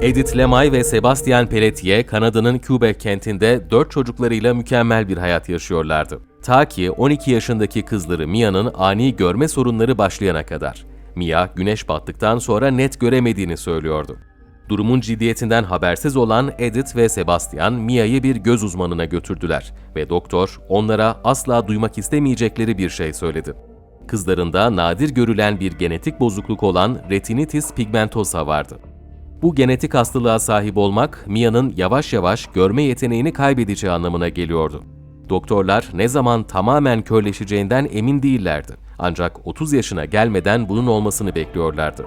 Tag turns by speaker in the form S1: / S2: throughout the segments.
S1: Edith Lemay ve Sebastian Pelletier, Kanada'nın Quebec kentinde dört çocuklarıyla mükemmel bir hayat yaşıyorlardı. Ta ki 12 yaşındaki kızları Mia'nın ani görme sorunları başlayana kadar. Mia, güneş battıktan sonra net göremediğini söylüyordu. Durumun ciddiyetinden habersiz olan Edith ve Sebastian, Mia'yı bir göz uzmanına götürdüler ve doktor onlara asla duymak istemeyecekleri bir şey söyledi. Kızlarında nadir görülen bir genetik bozukluk olan retinitis pigmentosa vardı. Bu genetik hastalığa sahip olmak, Mia'nın yavaş yavaş görme yeteneğini kaybedeceği anlamına geliyordu. Doktorlar ne zaman tamamen körleşeceğinden emin değillerdi. Ancak 30 yaşına gelmeden bunun olmasını bekliyorlardı.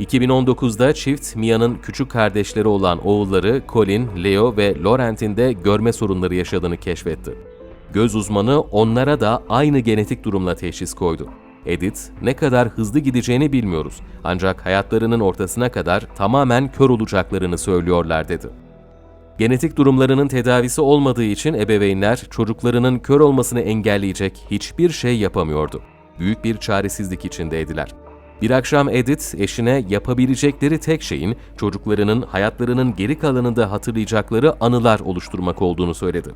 S1: 2019'da çift Mia'nın küçük kardeşleri olan oğulları Colin, Leo ve Laurent'in de görme sorunları yaşadığını keşfetti. Göz uzmanı onlara da aynı genetik durumla teşhis koydu. Edith, ne kadar hızlı gideceğini bilmiyoruz ancak hayatlarının ortasına kadar tamamen kör olacaklarını söylüyorlar dedi. Genetik durumlarının tedavisi olmadığı için ebeveynler çocuklarının kör olmasını engelleyecek hiçbir şey yapamıyordu. Büyük bir çaresizlik içindeydiler. Bir akşam Edith eşine yapabilecekleri tek şeyin çocuklarının hayatlarının geri kalanında hatırlayacakları anılar oluşturmak olduğunu söyledi.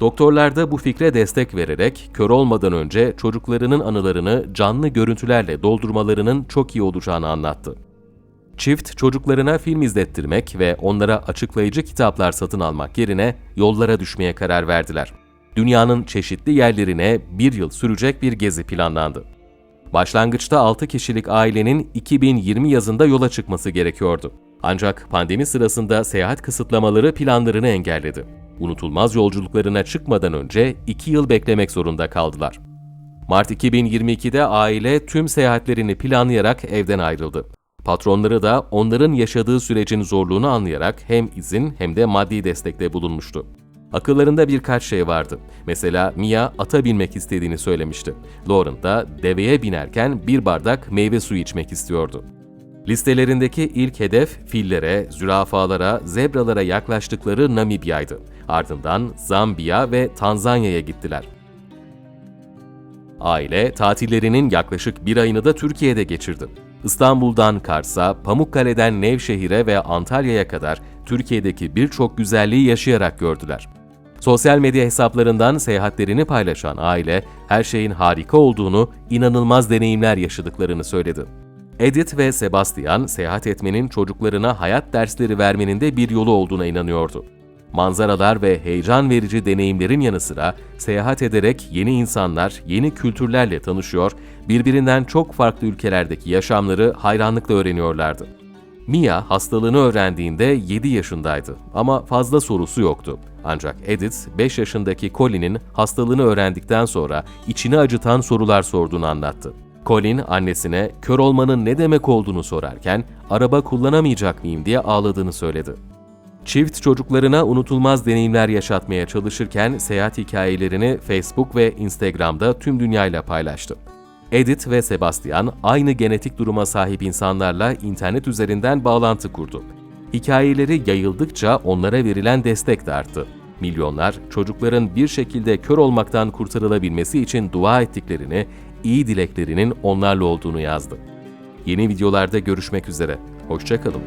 S1: Doktorlar da bu fikre destek vererek kör olmadan önce çocuklarının anılarını canlı görüntülerle doldurmalarının çok iyi olacağını anlattı. Çift çocuklarına film izlettirmek ve onlara açıklayıcı kitaplar satın almak yerine yollara düşmeye karar verdiler. Dünyanın çeşitli yerlerine bir yıl sürecek bir gezi planlandı. Başlangıçta 6 kişilik ailenin 2020 yazında yola çıkması gerekiyordu. Ancak pandemi sırasında seyahat kısıtlamaları planlarını engelledi. Unutulmaz yolculuklarına çıkmadan önce 2 yıl beklemek zorunda kaldılar. Mart 2022'de aile tüm seyahatlerini planlayarak evden ayrıldı. Patronları da onların yaşadığı sürecin zorluğunu anlayarak hem izin hem de maddi destekte bulunmuştu. Akıllarında birkaç şey vardı. Mesela Mia ata binmek istediğini söylemişti. Lauren da deveye binerken bir bardak meyve suyu içmek istiyordu. Listelerindeki ilk hedef fillere, zürafalara, zebralara yaklaştıkları Namibya'ydı. Ardından Zambiya ve Tanzanya'ya gittiler. Aile tatillerinin yaklaşık bir ayını da Türkiye'de geçirdi. İstanbul'dan Kars'a, Pamukkale'den Nevşehir'e ve Antalya'ya kadar Türkiye'deki birçok güzelliği yaşayarak gördüler. Sosyal medya hesaplarından seyahatlerini paylaşan aile, her şeyin harika olduğunu, inanılmaz deneyimler yaşadıklarını söyledi. Edith ve Sebastian, seyahat etmenin çocuklarına hayat dersleri vermenin de bir yolu olduğuna inanıyordu. Manzaralar ve heyecan verici deneyimlerin yanı sıra seyahat ederek yeni insanlar, yeni kültürlerle tanışıyor, birbirinden çok farklı ülkelerdeki yaşamları hayranlıkla öğreniyorlardı. Mia hastalığını öğrendiğinde 7 yaşındaydı ama fazla sorusu yoktu. Ancak Edith 5 yaşındaki Colin'in hastalığını öğrendikten sonra içini acıtan sorular sorduğunu anlattı. Colin annesine kör olmanın ne demek olduğunu sorarken araba kullanamayacak mıyım diye ağladığını söyledi. Çift çocuklarına unutulmaz deneyimler yaşatmaya çalışırken seyahat hikayelerini Facebook ve Instagram'da tüm dünyayla paylaştı. Edith ve Sebastian aynı genetik duruma sahip insanlarla internet üzerinden bağlantı kurdu. Hikayeleri yayıldıkça onlara verilen destek de arttı. Milyonlar çocukların bir şekilde kör olmaktan kurtarılabilmesi için dua ettiklerini, iyi dileklerinin onlarla olduğunu yazdı. Yeni videolarda görüşmek üzere. Hoşçakalın.